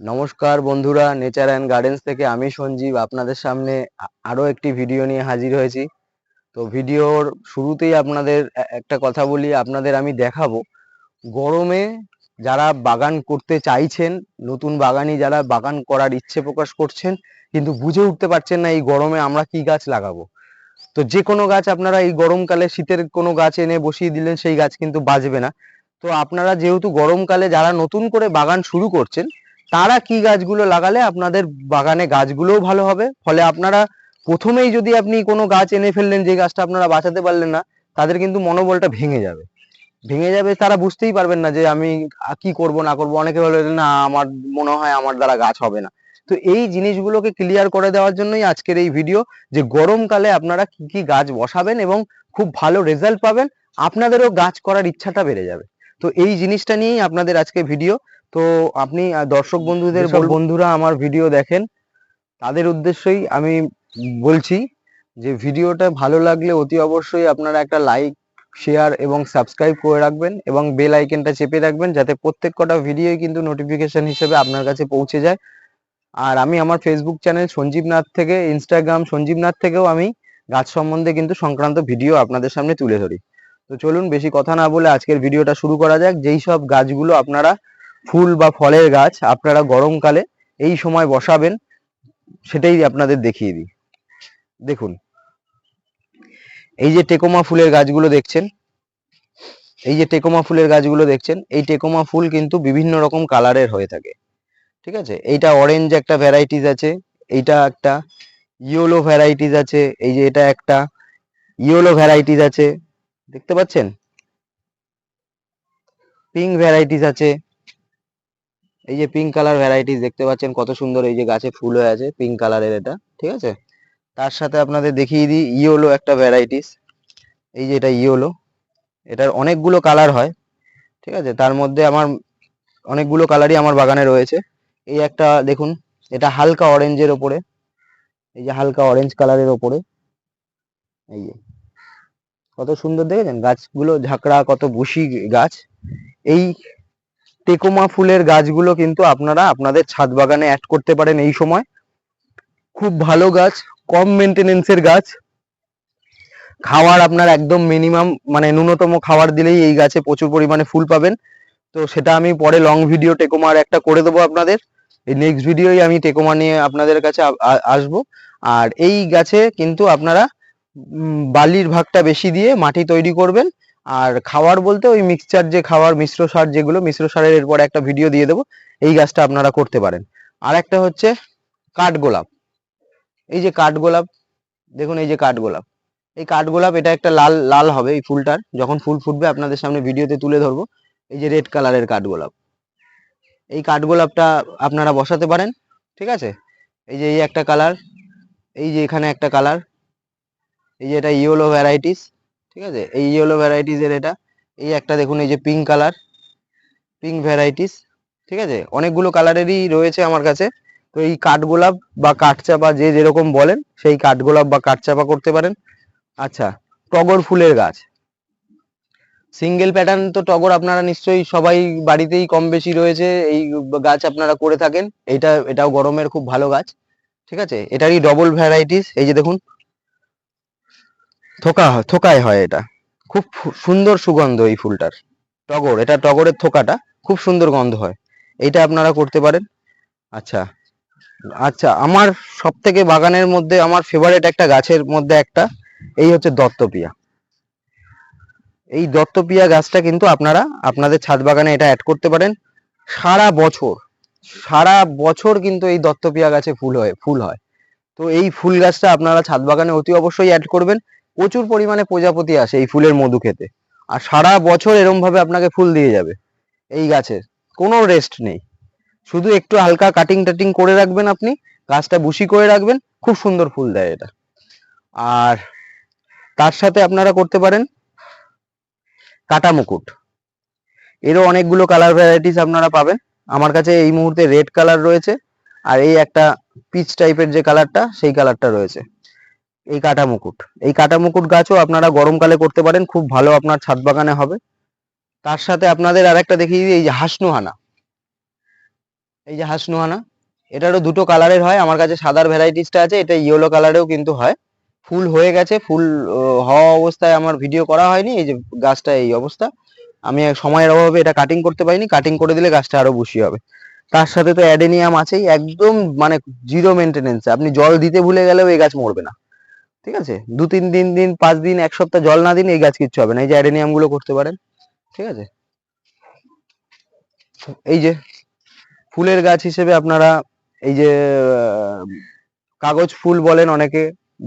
নমস্কার বন্ধুরা nature and gardens থেকে আমি সঞ্জীব আপনাদের সামনে আরও একটি ভিডিও নিয়ে হাজির হয়েছি। তো ভিডিওর শুরুতেই আপনাদের একটা কথা বলি, আপনাদের আমি দেখাবো। গরমে যারা বাগান করতে চাইছেন, নতুন বাগানি যারা বাগান করার ইচ্ছে প্রকাশ করছেন, কিন্তু বুঝে উঠতে পারছেন না এই গরমে আমরা কি গাছ লাগাবো। তো যে কোনো গাছ আপনারা এই গরমকালে, শীতের কোনো গাছ এনে বসিয়ে দিলেন, সেই গাছ কিন্তু বাঁচবে না। তো আপনারা যেহেতু গরমকালে যারা নতুন করে বাগান শুরু করছেন তারা কি গাছগুলো লাগালে আপনাদের বাগানে গাছগুলোও ভালো হবে? ফলে আপনারা প্রথমেই যদি আপনি কোনো গাছ এনে ফেললেন, যে গাছটা আপনারা বাঁচাতে পারলেন না, তাদের কিন্তু মনোবলটা ভেঙে যাবে। ভেঙে যাবে তারা বুঝতেই পারবেন না যে আমি কি করব, না করব। অনেকে বলে, না, আমার মনে হয় আমার দ্বারা গাছ হবে না। তো এই জিনিসগুলোকে ক্লিয়ার করে দেওয়ার জন্যই আজকের এই ভিডিও যে গরমকালে আপনারা কি কি গাছ বসাবেন এবং খুব ভালো রেজাল্ট পাবেন, আপনাদেরও গাছ করার ইচ্ছাটা বেড়ে যাবে। তো এই জিনিসটা নিয়েই আপনাদের আজকে ভিডিও তো আপনি দর্শক বন্ধুদের বন্ধুরা আমার ভিডিও দেখেন তাদের উদ্দেশ্যই আমি বলছি যে ভিডিওটা ভালো লাগলে অতি অবশ্যই আপনারা একটা লাইক শেয়ার এবং সাবস্ক্রাইব করে রাখবেন এবং বেল আইকনটা চেপে রাখবেন যাতে প্রত্যেক কটা ভিডিওই কিন্তু নোটিফিকেশন হিসেবে আপনার কাছে পৌঁছে যায়। আর আমি আমার ফেসবুক চ্যানেল সঞ্জীব নাথ থেকে ইনস্টাগ্রাম সঞ্জীব নাথ থেকেও আমি গাছ সম্বন্ধে কিন্তু সংক্রান্ত ভিডিও আপনাদের সামনে তুলে ধরি। তো চলুন বেশি কথা না বলে আজকের ভিডিওটা শুরু করা যাক। যেই সব গাছগুলো আপনারা ফুল বা ফলের গাছ আপনারা গরমকালে এই সময় বসাবেন, সেটাই আপনাদের দেখিয়ে দিই। দেখুন, এই যে টেকোমা ফুলের গাছগুলো দেখছেন, এই যে টেকোমা ফুলের গাছগুলো দেখছেন, এই টেকোমা ফুল কিন্তু বিভিন্ন রকম কালারের হয়ে থাকে। ঠিক আছে? এইটা অরেঞ্জ একটা ভ্যারাইটিস আছে, এইটা একটা ইয়েলো ভ্যারাইটিস আছে, এই যে এটা একটা ইয়েলো ভ্যারাইটিস আছে। দেখতে পাচ্ছেন? পিঙ্ক ভ্যারাইটিস আছে। এই যে পিঙ্ক কালার ভ্যারাইটিস দেখতে পাচ্ছেন, কত সুন্দর এই যে গাছে ফুল হয়ে আছে পিঙ্ক কালারের এটা, ঠিক আছে? তার সাথে আপনাদের দেখিয়ে দিই ইয়োলো একটা ভ্যারাইটিস এই যে এটা ইয়োলো এটার অনেকগুলো কালার হয়, ঠিক আছে? তার মধ্যে আমার অনেকগুলো কালারই আমার বাগানে রয়েছে। এই একটা দেখুন, এটা হালকা অরেঞ্জের ওপরে, এই যে হালকা অরেঞ্জ কালারের ওপরে, এই যে। কত সুন্দর দেখেছেন? গাছগুলো ঝাঁকড়া, কত বুশি গাছ। এই টেকোমা ফুলের গাছগুলো কিন্তু আপনারা আপনাদের ছাদ বাগানে অ্যাড করতে পারেন এই সময়। খুব ভালো গাছ, কম মেনটেনেন্সের গাছ। খাওয়ার আপনার একদম মিনিমাম মানে ন্যূনতম খাবার দিলেই এই গাছে প্রচুর পরিমাণে ফুল পাবেন। তো সেটা আমি পরে লং ভিডিও টেকোমার একটা করে দেবো আপনাদের। এই নেক্সট ভিডিওই আমি টেকোমা নিয়ে আপনাদের কাছে আসব। আর এই গাছে কিন্তু আপনারা বালির ভাগটা বেশি দিয়ে মাটি তৈরি করবেন। আর খাওয়ার বলতে ওই মিক্সচার যে খাওয়ার, মিশ্র সার যেগুলো, মিশ্র সারের এরপরে একটা ভিডিও দিয়ে দেবো। এই গাছটা আপনারা করতে পারেন। আর একটা হচ্ছে কাঠগোলাপ এই যে কাঠগোলাপ দেখুন এই যে কাঠগোলাপ এই কাঠগোলাপ এটা একটা লাল লাল হবে এই ফুলটার। যখন ফুল ফুটবে, আপনাদের সামনে ভিডিওতে তুলে ধরবো। এই যে রেড কালারের কাঠগোলাপ এই কাঠগোলাপটা আপনারা বসাতে পারেন, ঠিক আছে? এই যে এই একটা কালার এই যে এখানে একটা কালার এই যে এটা ইয়েলো ভ্যারাইটিস ঠিক আছে? এই ইয়েলো ভ্যারাইটিস এর এটা। এই একটা দেখুন, এই যে পিঙ্ক কালার পিঙ্ক ভ্যারাইটিস ঠিক আছে? অনেকগুলো কালারেরই রয়েছে আমার কাছে। তো এই কাঠগোলাপ বা কাঠচাপা যে যেরকম বলেন, সেই কাঠগোলাপ বা কাঠচাপা করতে পারেন। আচ্ছা টগর ফুলের গাছ। সিঙ্গেল প্যাটার্ন তো টগর আপনারা নিশ্চয়ই সবাই বাড়িতেই কম বেশি রয়েছে। এই গাছ আপনারা করে থাকেন। এটা, এটাও গরমের খুব ভালো গাছ। ঠিক আছে? এটারই ডবল ভ্যারাইটিস এই যে দেখুন থোকা হয় থোকায় হয় এটা। খুব সুন্দর সুগন্ধ এই ফুলটার। টগর, এটা টগরের থোকাটা, খুব সুন্দর গন্ধ হয়। এইটা আপনারা করতে পারেন। আচ্ছা আচ্ছা আমার সব থেকে বাগানের মধ্যে আমার ফেভারেট একটা গাছের মধ্যে একটা, এই হচ্ছে দত্তপিয়া। এই দত্তপিয়া গাছটা কিন্তু আপনারা আপনাদের ছাদ বাগানে এটা অ্যাড করতে পারেন। সারা বছর সারা বছর কিন্তু এই দত্তপিয়া গাছে ফুল হয় ফুল হয়। তো এই ফুল গাছটা আপনারা ছাদ বাগানে অতি অবশ্যই অ্যাড করবেন। প্রচুর পরিমাণে প্রজাপতি আসে এই ফুলের মধু খেতে। আর সারা বছর এরম ভাবে আপনাকে ফুল দিয়ে যাবে এই গাছের। কোনো রেস্ট নেই। শুধু একটু হালকা কাটিং টাটিং করে রাখবেন আপনি, গাছটা বুশি করে রাখবেন, খুব সুন্দর ফুল দেয় এটা। আর তার সাথে আপনারা করতে পারেন কাটা মুকুট। এরও অনেকগুলো কালার ভ্যারাইটিস আপনারা পাবেন। আমার কাছে এই মুহূর্তে রেড কালার রয়েছে। আর এই একটা পিচ টাইপের যে কালারটা সেই কালারটা রয়েছে। এই কাটা মুকুট। এই কাটা মুকুট গাছও আপনারা গরমকালে করতে পারেন, খুব ভালো আপনার ছাদ বাগানে হবে। তার সাথে আপনাদের আরেকটা দেখিয়ে দিই, এই যে হাসনুহানা। এই যে হাসনুহানা, এটারও দুটো কালারের হয়। আমার কাছে সাদার ভ্যারাইটিসটা আছে, এটা ইয়েলো কালারেও কিন্তু হয়। ফুল হয়ে গেছে, ফুল হওয়া অবস্থায় আমার ভিডিও করা হয়নি, এই যে গাছটা এই অবস্থা। আমি সময়ের অভাবে এটা কাটিং করতে পারিনি কাটিং করে দিলে গাছটা আরও বুশি হবে। তার সাথে তো অ্যাডেনিয়াম আছেই, একদম মানে জিরো মেনটেনেন্স আপনি জল দিতে ভুলে গেলেও এই গাছ মরবে না। ঠিক আছে? দু, তিন দিন দিন, পাঁচ দিন, এক সপ্তাহ জল না দিন এই গাছ কিচ্ছু হবে না। এই যে অ্যাডেনিয়ামগুলো করতে পারেন। ঠিক আছে? এই যে ফুলের গাছ হিসেবে আপনারা এই যে কাগজ ফুল বলেন অনেকে,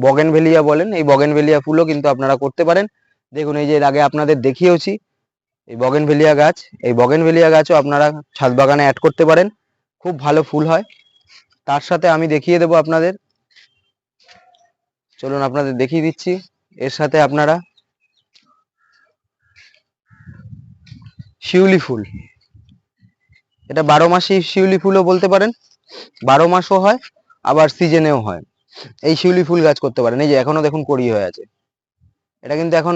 বগেনভেলিয়া বলেন, এই বগেনভেলিয়া ফুলও কিন্তু আপনারা করতে পারেন। দেখুন, এই যে আগে আপনাদের দেখিয়েওছি, এই বগেনভেলিয়া গাছ, এই বগেনভেলিয়া গাছও আপনারা ছাদ বাগানে অ্যাড করতে পারেন। খুব ভালো ফুল হয়। তার সাথে আমি দেখিয়ে দেবো আপনাদের। চলুন আপনাদের দেখিয়ে দিচ্ছি। এর সাথে আপনারা শিউলি ফুল। এটা বারো মাসি শিউলি ফুলও বলতে পারেন। বারো মাসও হয়, আবার সিজনেও হয়। এই শিউলি ফুল গাছ করতে পারেন। এই যে এখনও দেখুন কড়ি হয়ে আছে। এটা কিন্তু এখন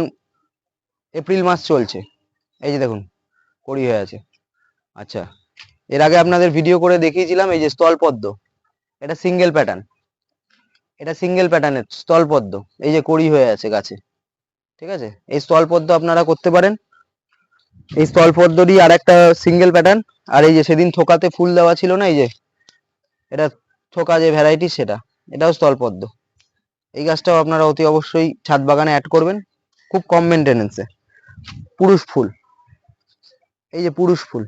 এপ্রিল মাস চলছে। এই যে দেখুন, কড়ি হয়ে আছে। আচ্ছা এর আগে আপনাদের ভিডিও করে দেখিয়েছিলাম, এই যে স্থলপদ্ম। এটা সিঙ্গেল প্যাটার্ন। এটা সিঙ্গেল প্যাটার্নের স্থলপদ্ম, এই যে কড়ি হয়ে আছে গাছে, ঠিক আছে? এই স্থলপদ্ম আপনারা করতে পারেন। এই স্থলপদ্মরই আর একটা সিঙ্গেল প্যাটার্ন আর এই যে সেদিন থোকাতে ফুল দেওয়া ছিল না, এই যে, এটা থোকা যে ভ্যারাইটি সেটা, এটাও স্থলপদ্ম। এই গাছটাও আপনারা অতি অবশ্যই ছাদ বাগানে অ্যাড করবেন, খুব কম মেনটেনেন্সে পুরুষ ফুল, এই যে পুরুষ ফুল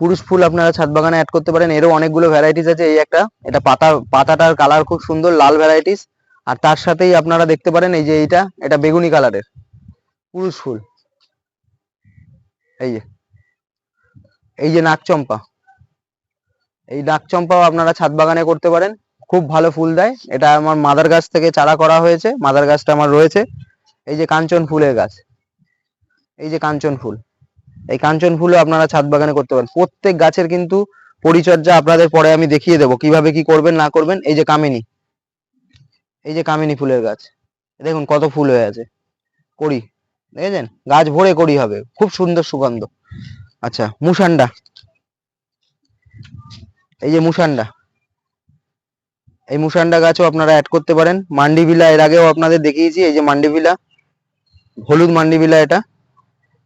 পুরুষ ফুল আপনারা ছাদ বাগানে অ্যাড করতে পারেন। এরও অনেকগুলো ভ্যারাইটিস আছে। এই একটা, এটা পাতা, পাতাটার কালার খুব সুন্দর, লাল ভ্যারাইটিস আর তার সাথেই আপনারা দেখতে পারেন, এই যে এইটা, এটা বেগুনি কালারের পুরুষ ফুল। এই যে এই যে নাকচম্পা এই নাকচম্পাও আপনারা ছাদ বাগানে করতে পারেন। খুব ভালো ফুল দেয়। এটা আমার মাদার গাছ থেকে চারা করা হয়েছে। মাদার গাছটা আমার রয়েছে। এই যে কাঞ্চন ফুলের গাছ। এই যে কাঞ্চন ফুল। এই কাঞ্চন ফুলও আপনারা ছাদ বাগানে করতে পারেন। প্রত্যেক গাছের কিন্তু পরিচর্যা আপনাদের পরে আমি দেখিয়ে দেবো, কীভাবে কি করবেন, না করবেন। এই যে কামিনী, এই যে কামিনী ফুলের গাছ, দেখুন কত ফুল হয়ে আছে। কড়ি দেখেছেন? গাছ ভরে করি হবে, খুব সুন্দর সুগন্ধ। আচ্ছা মুসান্ডা, এই যে মুসান্ডা, এই মুসান্ডা গাছও আপনারা অ্যাড করতে পারেন। মান্ডিভিলা, এর আগেও আপনাদের দেখিয়েছি, এই যে মান্ডিভিলা, হলুদ মান্ডিভিলা এটা।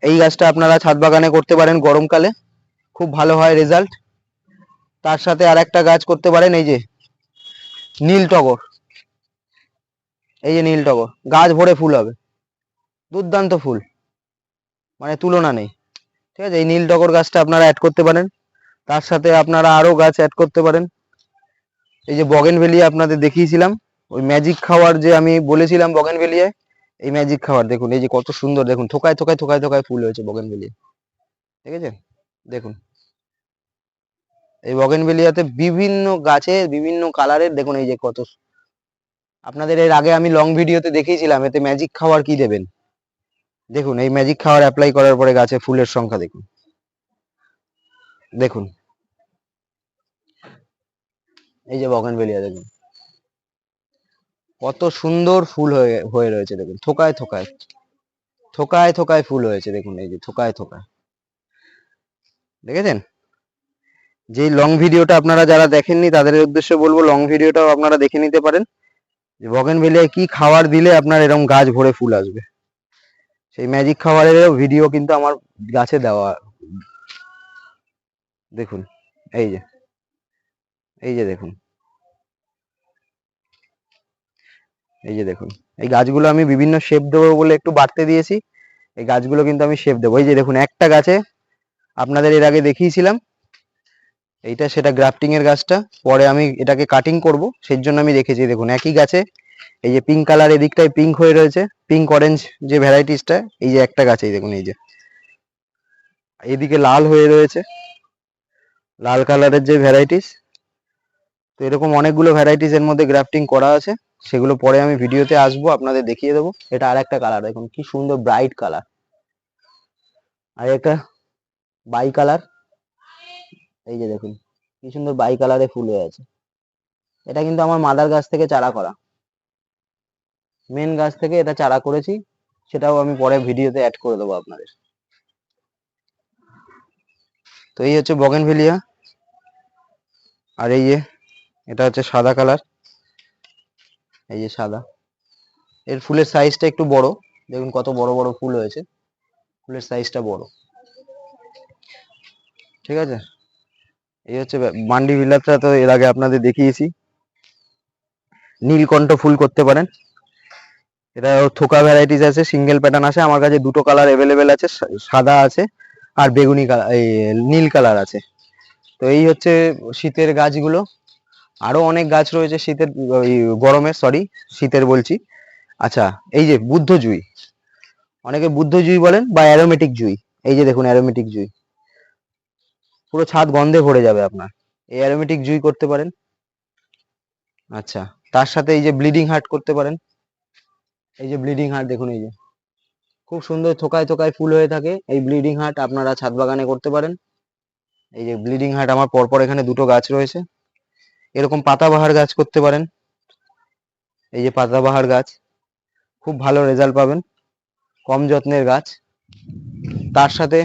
এই গাছটা আপনারা ছাদ বাগানে করতে পারেন গরমকালে। খুব ভালো হয় রেজাল্ট তার সাথে আর একটা গাছ করতে পারেন, এই যে নীল টগর। এই যে নীল টগর। গাছ ভরে ফুল হবে। দুর্দান্ত ফুল। মানে তুলনা নেই। ঠিক আছে? এই নীল টগর গাছটা আপনারা অ্যাড করতে পারেন। তার সাথে আপনারা আরও গাছ অ্যাড করতে পারেন। এই যে বগেনভেলিয়া আপনাদের দেখিয়েছিলাম। ওই ম্যাজিক খাওয়ার যে আমি বলেছিলাম বগেনভেলিয়ায় এই ম্যাজিক খাওয়ার দেখুন, এই যে কত সুন্দর, দেখুন, থোকায় থোকায় থোকায় থোকায় ফুল হয়েছে বগেনভেলিয়া। আছে? দেখুন। এই বগেনভেলিয়াতে বিভিন্ন গাছে বিভিন্ন কালারের, দেখুন, এই যে কত আপনাদের এর আগে আমি লং ভিডিওতে দেখিয়েছিলাম, এতে ম্যাজিক খাওয়ার কি দেবেন? দেখুন, এই ম্যাজিক খাওয়ার অ্যাপ্লাই করার পরে গাছে ফুলের সংখ্যা দেখুন। দেখুন। এই যে বগেনভেলিয়া, দেখুন। কত সুন্দর ফুল হয়ে হয়ে রয়েছে দেখুন। থোকায় থোকায় থোকায় থোকায় ফুল হয়েছে দেখুন এই যে, থোকায় থোকায়। দেখেছেন? যে লং ভিডিওটা আপনারা যারা দেখেননি, তাদের উদ্দেশ্যে বলব লং ভিডিওটাও আপনারা দেখে নিতে পারেন। যে বগেনভেলিয়ায় কি খাবার দিলে আপনার এরকম গাছ ভরে ফুল আসবে। সেই ম্যাজিক খাবারেরও ভিডিও কিন্তু আমার গাছে দেওয়া। দেখুন, এই যে এই যে দেখুন। এই যে দেখুন, এই গাছগুলো আমি বিভিন্ন শেপ দেবো বলে একটু বাড়তে দিয়েছি। এই গাছগুলো কিন্তু আমি শেপ দেবো। এই যে দেখুন, একটা গাছে আপনাদের এর আগে দেখিয়েছিলাম, এইটা সেটা গ্রাফটিং এর গাছটা। পরে আমি এটাকে কাটিং করব সেই জন্য আমি রেখেছি দেখুন, একই গাছে, এই যে পিঙ্ক কালার এদিকটায় পিঙ্ক হয়ে রয়েছে পিঙ্ক অরেঞ্জ যে ভ্যারাইটিসটা এই যে একটা গাছে দেখুন, এই যে। এদিকে লাল হয়ে রয়েছে, লাল কালারের যে ভ্যারাইটিস তো এরকম অনেকগুলো ভ্যারাইটিস এর মধ্যে গ্রাফটিং করা আছে। সেগুলো পরে আমি ভিডিওতে আসব, আপনাদের দেখিয়ে দেবো। এটা আর একটা কালার দেখুন কি সুন্দর ব্রাইট কালার আর একটা বাই কালার এই যে দেখুন, কি সুন্দর বাই কালারে ফুল হয়ে আছে। এটা কিন্তু আমার মাদার গাছ থেকে চারা করা। মেন গাছ থেকে এটা চারা করেছি, সেটাও আমি পরে ভিডিওতে অ্যাড করে দেবো আপনাদের। তো এই হচ্ছে বগেনভেলিয়া আর এই যে, এটা হচ্ছে সাদা কালার এই যে সাদা। এর ফুলের সাইজটা একটু বড়। দেখুন কত বড় বড় ফুল হয়েছে। ফুলের সাইজটা বড়। ঠিক আছে? এই হচ্ছে মান্ডি বিলাসটা তো এর আগে আপনাদের দেখিয়েছি। নীলকণ্ঠ ফুল করতে পারেন। এটা থোকা ভ্যারাইটিস আছে সিঙ্গেল প্যাটার্ন আছে। আমার কাছে দুটো কালার অ্যাভেলেবেল আছে সাদা আছে আর বেগুনি কালার নীল কালার আছে। তো এই হচ্ছে শীতের গাছগুলো। আরও অনেক গাছ রয়েছে শীতের গরমের সরি শীতের বলছি। আচ্ছা এই যে বুদ্ধ জুই, অনেকে বুদ্ধ জুই বলেন বা অ্যারোমেটিক জুই, এই যে দেখুন অ্যারোমেটিক জুই, পুরো ছাদ গন্ধে ভরে যাবে আপনার। এই অ্যারোমেটিক জুই করতে পারেন। আচ্ছা তার সাথে এই যে ব্লিডিং হার্ট করতে পারেন। এই যে ব্লিডিং হার্ট দেখুন এই যে, খুব সুন্দর থোকায় থোকায় ফুল হয়ে থাকে। এই ব্লিডিং হার্ট আপনারা ছাদ বাগানে করতে পারেন। এই যে ব্লিডিং হার্ট আমার পরপর এখানে দুটো গাছ রয়েছে। এরকম পাতাবাহার গাছ করতে পারেন। এই যে পাতাবাহার গাছ, খুব ভালো রেজাল্ট পাবেন। কম যত্নের গাছ। তার সাথে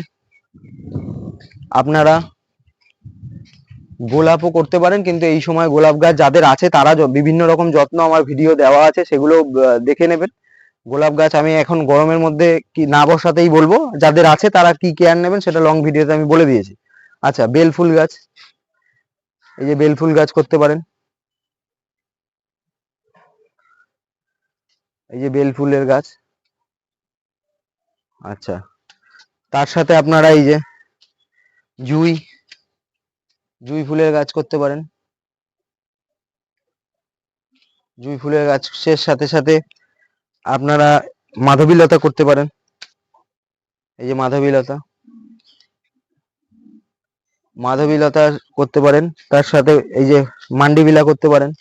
আপনারা গোলাপও করতে পারেন, কিন্তু এই সময় গোলাপ গাছ যাদের আছে, তারা বিভিন্ন রকম যত্ন আমার ভিডিও দেওয়া আছে, সেগুলো দেখে নেবেন। গোলাপ গাছ আমি এখন গরমের মধ্যে কি না বসাতেই বলব। যাদের আছে, তারা কি কেয়ার নেবেন, সেটা লং ভিডিওতে আমি বলে দিয়েছি। আচ্ছা বেল ফুল গাছ। এই যে বেল ফুল গাছ করতে পারেন। এই যে বেল ফুলের গাছ। আচ্ছা। তার সাথে আপনারা এই যে জুই জুই ফুলের গাছ করতে পারেন। জুই ফুলের গাছ গাছের সাথে সাথে আপনারা মাধবীলতা করতে পারেন। এই যে মাধবীলতা। মাধবীলতা করতে পারেন। তার সাথে এই যে মান্ডিবিলা করতে পারেন।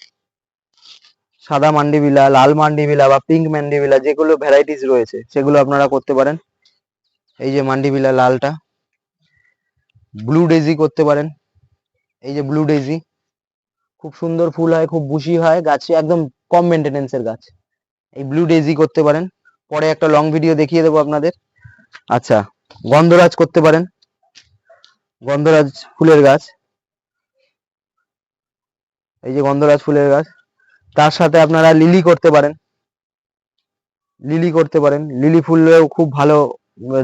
সাদা মান্ডিবিলা, লাল মান্ডিবিলা বা পিঙ্ক মান্ডিবিলা যেগুলো ভ্যারাইটিস রয়েছে, সেগুলো আপনারা করতে পারেন। এই যে মান্ডিবিলা লালটা। ব্লু ডেজি করতে পারেন। এই যে ব্লু ডেজি খুব সুন্দর ফুল হয়, খুব বুশি হয়। গাছে একদম কম মেনটেনেন্সের গাছ। এই ব্লু ডেজি করতে পারেন। পরে একটা লং ভিডিও দেখিয়ে দেবো আপনাদের। আচ্ছা গন্ধরাজ করতে পারেন। গন্ধরাজ ফুলের গাছ। এই যে গন্ধরাজ ফুলের গাছ, তার সাথে আপনারা লিলি করতে পারেন। লিলি করতে পারেন। লিলি ফুলেও খুব ভালো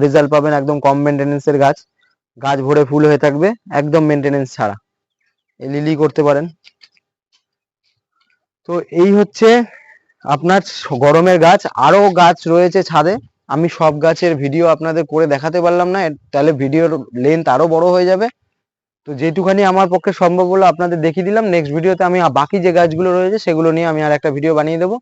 রেজাল্ট পাবেন একদম কম মেনটেনেন্সের গাছ। গাছ ভরে ফুল হয়ে থাকবে, একদম মেনটেনেন্স ছাড়া। এই লিলি করতে পারেন। তো এই হচ্ছে আপনার গরমের গাছ। আরও গাছ রয়েছে ছাদে। আমি সব গাছের ভিডিও আপনাদের করে দেখাতে পারলাম না তাহলে ভিডিওর লেন্থ আরও বড় হয়ে যাবে। তো যেটুখানি আমার পক্ষে সম্ভব হলো আপনাদের দেখিয়ে দিলাম নেক্সট ভিডিওতে আমি বাকি যে গাছগুলো রয়েছে সেগুলো নিয়ে আমি আর একটা ভিডিও বানিয়ে দেবো।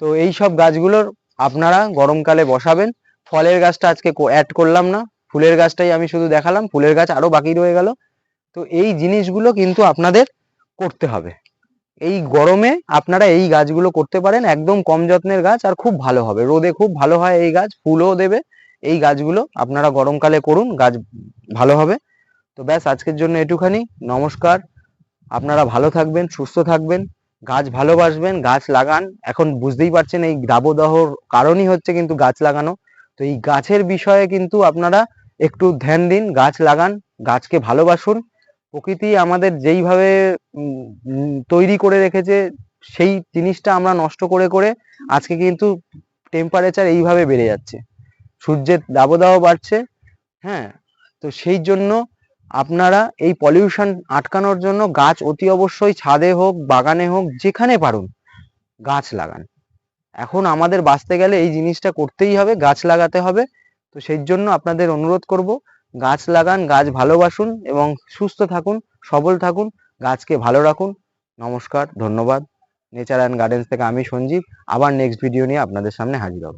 তো এই সব গাছগুলোর আপনারা গরমকালে বসাবেন, ফলের গাছটা আজকে অ্যাড করলাম না, ফুলের গাছটাই আমি শুধু দেখালাম, ফুলের গাছ আরও বাকি রয়ে গেল। তো এই জিনিসগুলো কিন্তু আপনাদের করতে হবে। এই গরমে আপনারা এই গাছগুলো করতে পারেন। একদম কম যত্নের গাছ আর খুব ভালো হবে। রোদে খুব ভালো হয় এই গাছ, ফুলও দেবে। এই গাছগুলো আপনারা গরমকালে করুন, গাছ ভালো হবে। তো ব্যাস, আজকের জন্য এটুখানি। নমস্কার। আপনারা ভালো থাকবেন, সুস্থ থাকবেন, গাছ ভালোবাসবেন, গাছ লাগান। এখন বুঝতেই পারছেন এই দাবদাহর কারণই হচ্ছে কিন্তু গাছ লাগানো। তো এই গাছের বিষয়ে কিন্তু আপনারা একটু ধ্যান দিন, গাছ লাগান, গাছকে ভালোবাসুন। প্রকৃতি আমাদের যেইভাবে তৈরি করে রেখেছে, সেই জিনিসটা আমরা নষ্ট করে করে আজকে কিন্তু টেম্পারেচার এইভাবে বেড়ে যাচ্ছে। সূর্যের দাবদাহ বাড়ছে হ্যাঁ? তো সেই জন্য আপনারা এই পলিউশন আটকানোর জন্য গাছ অতি অবশ্যই ছাদে হোক, বাগানে হোক, যেখানে পারুন, গাছ লাগান। এখন আমাদের বাঁচতে গেলে এই জিনিসটা করতেই হবে, গাছ লাগাতে হবে। তো সেই জন্য আপনাদের অনুরোধ করব গাছ লাগান, গাছ ভালোবাসুন এবং সুস্থ থাকুন, সবল থাকুন, গাছকে ভালো রাখুন। নমস্কার, ধন্যবাদ। নেচার অ্যান্ড গার্ডেন্স থেকে আমি সঞ্জীব। আবার নেক্সট ভিডিও নিয়ে আপনাদের সামনে হাজির হব।